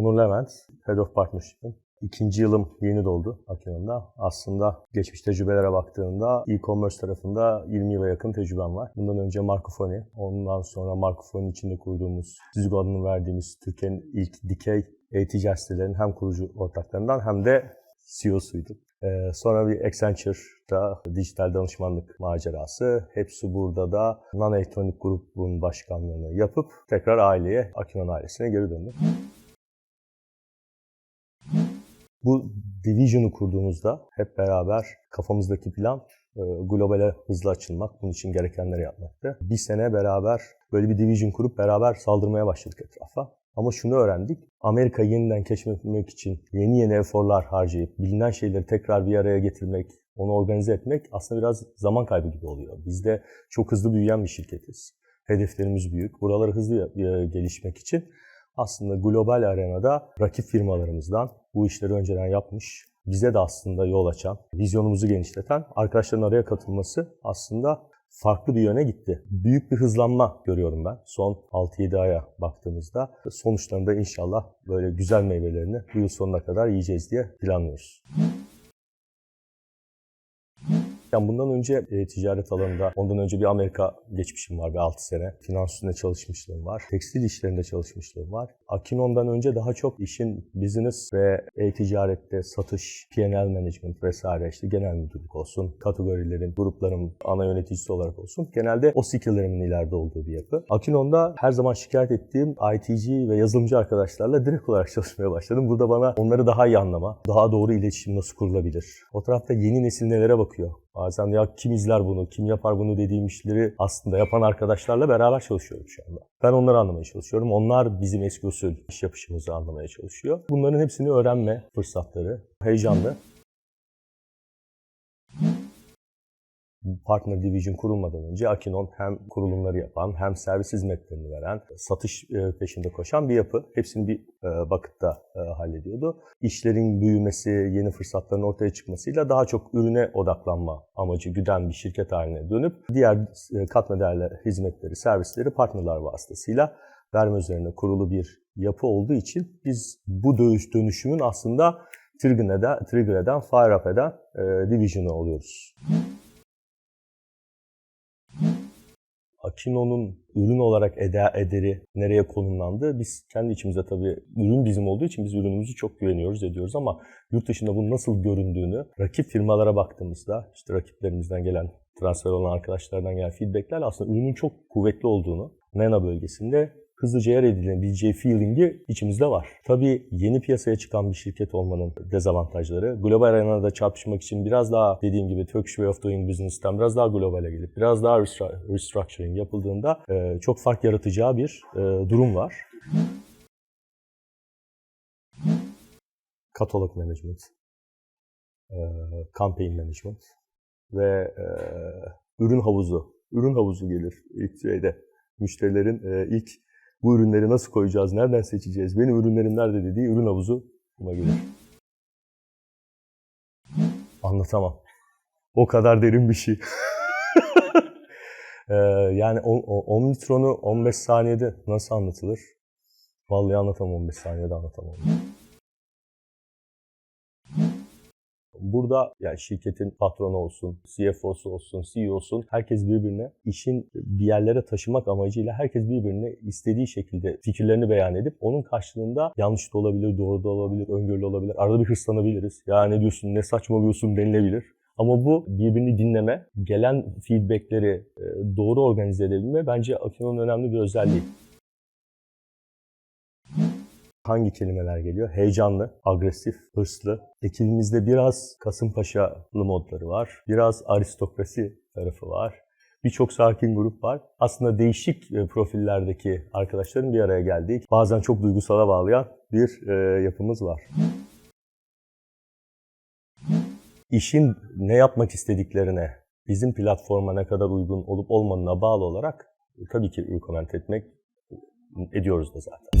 Onur Levent, Head of Partnership'in. İkinci yılım yeni doldu Akinon'da. Aslında geçmiş tecrübelere baktığımda e-commerce tarafında 20 yıla yakın tecrübem var. Bundan önce Marco Foni, ondan sonra Marco Foni içinde kurduğumuz, Düzgü adını verdiğimiz Türkiye'nin ilk dikey e-ticaret sitelerinin hem kurucu ortaklarından hem de CEO'suydum. Ee, sonra bir Accenture'da dijital danışmanlık macerası. Hepsi burada da Non Elektronik Grubun başkanlığını yapıp tekrar aileye, Akinon ailesine geri döndüm. Bu division'u kurduğumuzda hep beraber kafamızdaki plan e, globale hızlı açılmak, bunun için gerekenleri yapmaktı. Bir sene beraber böyle bir division kurup beraber saldırmaya başladık etrafa. Ama şunu öğrendik, Amerika'yı yeniden keşfetmek için yeni yeni eforlar harcayıp bilinen şeyleri tekrar bir araya getirmek, onu organize etmek aslında biraz zaman kaybı gibi oluyor. Biz de çok hızlı büyüyen bir şirketiz. Hedeflerimiz büyük. Buraları hızlı e, gelişmek için aslında global arenada rakip firmalarımızdan bu işleri önceden yapmış, bize de aslında yol açan, vizyonumuzu genişleten arkadaşların araya katılması aslında farklı bir yöne gitti. Büyük bir hızlanma görüyorum ben son 6-7 aya baktığımızda. Sonuçlarında inşallah böyle güzel meyvelerini bu yıl sonuna kadar yiyeceğiz diye planlıyoruz. Yani bundan önce e, ticaret alanında, ondan önce bir Amerika geçmişim var bir 6 sene. Finans üstünde çalışmışlığım var. Tekstil işlerinde çalışmışlığım var. Akinon'dan önce daha çok işin business ve e-ticarette satış, P&L management vesaire işte genel müdürlük olsun, kategorilerin, grupların ana yöneticisi olarak olsun. Genelde o skilllerimin ileride olduğu bir yapı. Akinon'da her zaman şikayet ettiğim ITC ve yazılımcı arkadaşlarla direkt olarak çalışmaya başladım. Burada bana onları daha iyi anlama, daha doğru iletişim nasıl kurulabilir? O tarafta yeni nesil nelere bakıyor? Bazen ya kim izler bunu, kim yapar bunu dediğim işleri aslında yapan arkadaşlarla beraber çalışıyorum şu anda. Ben onları anlamaya çalışıyorum. Onlar bizim eski usul iş yapışımızı anlamaya çalışıyor. Bunların hepsini öğrenme fırsatları. Heyecanlı. Partner Division kurulmadan önce Akinon hem kurulumları yapan hem servis hizmetlerini veren, satış e, peşinde koşan bir yapı. Hepsini bir e, vakıtta e, hallediyordu. İşlerin büyümesi, yeni fırsatların ortaya çıkmasıyla daha çok ürüne odaklanma amacı güden bir şirket haline dönüp diğer katma değerli hizmetleri, servisleri partnerler vasıtasıyla verme üzerine kurulu bir yapı olduğu için biz bu dönüş dönüşümün aslında trigger eden, trigger eden fire up eden e, division'ı oluyoruz. Akino'nun ürün olarak eda ederi nereye konumlandı? Biz kendi içimize tabii ürün bizim olduğu için biz ürünümüzü çok güveniyoruz ediyoruz ama yurt dışında bunun nasıl göründüğünü rakip firmalara baktığımızda işte rakiplerimizden gelen transfer olan arkadaşlardan gelen feedbackler aslında ürünün çok kuvvetli olduğunu MENA bölgesinde hızlıca yer edilebileceği feeling'i içimizde var. Tabii yeni piyasaya çıkan bir şirket olmanın dezavantajları. Global arenada çarpışmak için biraz daha dediğim gibi Turkish Way of Doing Business'ten biraz daha globale gelip biraz daha restructuring yapıldığında çok fark yaratacağı bir durum var. Katalog management, campaign management ve ürün havuzu. Ürün havuzu gelir ilk şeyde. Müşterilerin ilk bu ürünleri nasıl koyacağız, nereden seçeceğiz, benim ürünlerim nerede dediği ürün havuzu buna gelir. Anlatamam. O kadar derin bir şey. yani 10 litronu 15 saniyede nasıl anlatılır? Vallahi anlatamam 15 saniyede anlatamam. Burada yani şirketin patronu olsun, CFO'su olsun, CEO'sun herkes birbirine işin bir yerlere taşımak amacıyla herkes birbirine istediği şekilde fikirlerini beyan edip onun karşılığında yanlış da olabilir, doğru da olabilir, öngörülü olabilir. Arada bir hırslanabiliriz. Ya ne diyorsun, ne saçmalıyorsun denilebilir. Ama bu birbirini dinleme, gelen feedbackleri doğru organize edebilme bence Akino'nun önemli bir özelliği hangi kelimeler geliyor? Heyecanlı, agresif, hırslı. Ekibimizde biraz Kasımpaşalı modları var. Biraz aristokrasi tarafı var. Birçok sakin grup var. Aslında değişik profillerdeki arkadaşların bir araya geldiği, bazen çok duygusala bağlayan bir yapımız var. İşin ne yapmak istediklerine, bizim platforma ne kadar uygun olup olmadığına bağlı olarak tabii ki recommend etmek ediyoruz da zaten.